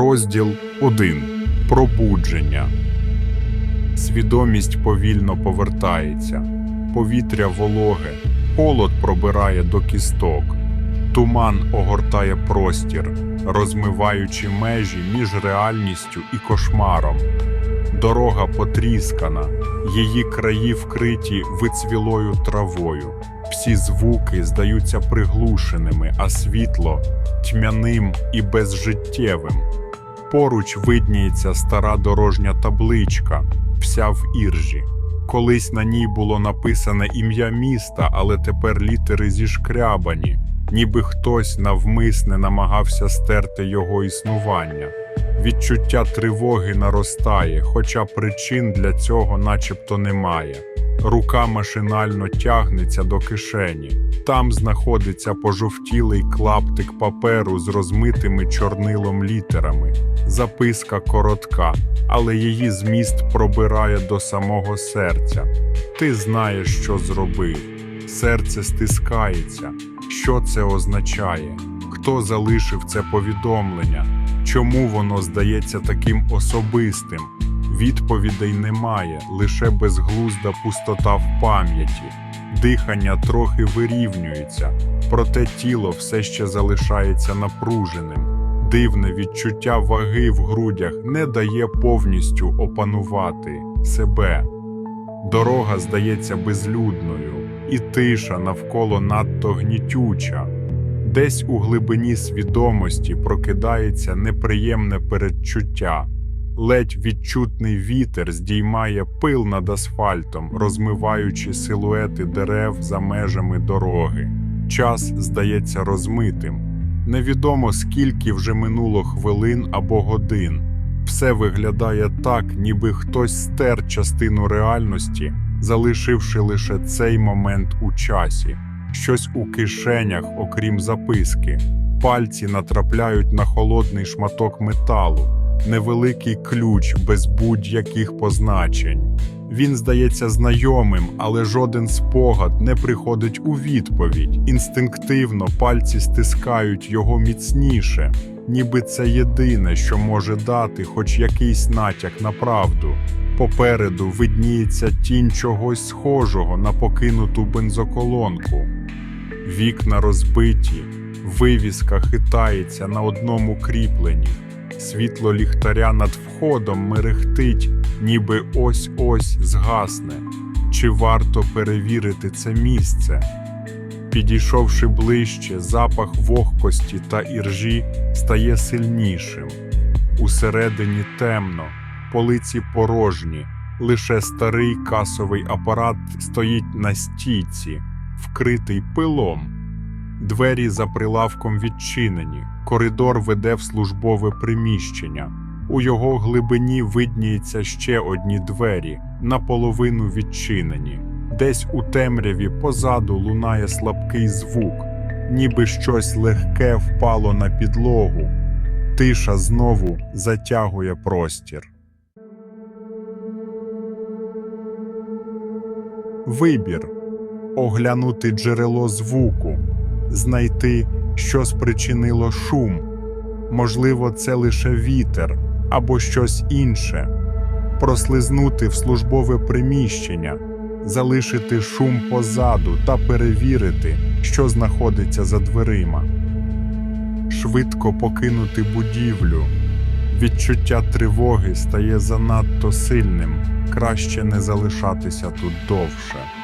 Розділ 1. Пробудження. Свідомість повільно повертається. Повітря вологе, холод пробирає до кісток. Туман огортає простір, розмиваючи межі між реальністю і кошмаром. Дорога потріскана, її краї вкриті вицвілою травою. Всі звуки здаються приглушеними, а світло тьмяним і безжиттєвим. Поруч видніється стара дорожня табличка, вся в іржі. Колись на ній було написане ім'я міста, але тепер літери зішкрябані, ніби хтось навмисне намагався стерти його існування. Відчуття тривоги наростає, хоча причин для цього начебто немає. Рука машинально тягнеться до кишені. Там знаходиться пожовтілий клаптик паперу з розмитими чорнилом літерами. Записка коротка, але її зміст пробирає до самого серця. Ти знаєш, що зробив. Серце стискається. Що це означає? Хто залишив це повідомлення? Чому воно здається таким особистим? Відповідей немає, лише безглузда пустота в пам'яті. Дихання трохи вирівнюється, проте тіло все ще залишається напруженим. Дивне відчуття ваги в грудях не дає повністю опанувати себе. Дорога здається безлюдною, і тиша навколо надто гнітюча. Десь у глибині свідомості прокидається неприємне передчуття. Ледь відчутний вітер здіймає пил над асфальтом, розмиваючи силуети дерев за межами дороги. Час здається розмитим. Невідомо скільки вже минуло хвилин або годин. Все виглядає так, ніби хтось стер частину реальності, залишивши лише цей момент у часі. Щось у кишенях, окрім записки. Пальці натрапляють на холодний шматок металу, невеликий ключ без будь-яких позначень. Він здається знайомим, але жоден спогад не приходить у відповідь. Інстинктивно пальці стискають його міцніше, ніби це єдине, що може дати хоч якийсь натяк на правду. Попереду видніється тінь чогось схожого на покинуту бензоколонку. Вікна розбиті, вивіска хитається на одному кріпленні. Світло ліхтаря над входом мерехтить, ніби ось-ось згасне. Чи варто перевірити це місце? Підійшовши ближче, запах вогкості та іржі стає сильнішим. Усередині темно, полиці порожні, лише старий касовий апарат стоїть на стійці, вкритий пилом. Двері за прилавком відчинені, коридор веде в службове приміщення. У його глибині видніється ще одні двері, наполовину відчинені. Десь у темряві позаду лунає слабкий звук, ніби щось легке впало на підлогу. Тиша знову затягує простір. Вибір оглянути джерело звуку, знайти, що спричинило шум. Можливо, це лише вітер або щось інше, прослизнути в службове приміщення, залишити шум позаду та перевірити, що знаходиться за дверима. Швидко покинути будівлю. Відчуття тривоги стає занадто сильним, краще не залишатися тут довше.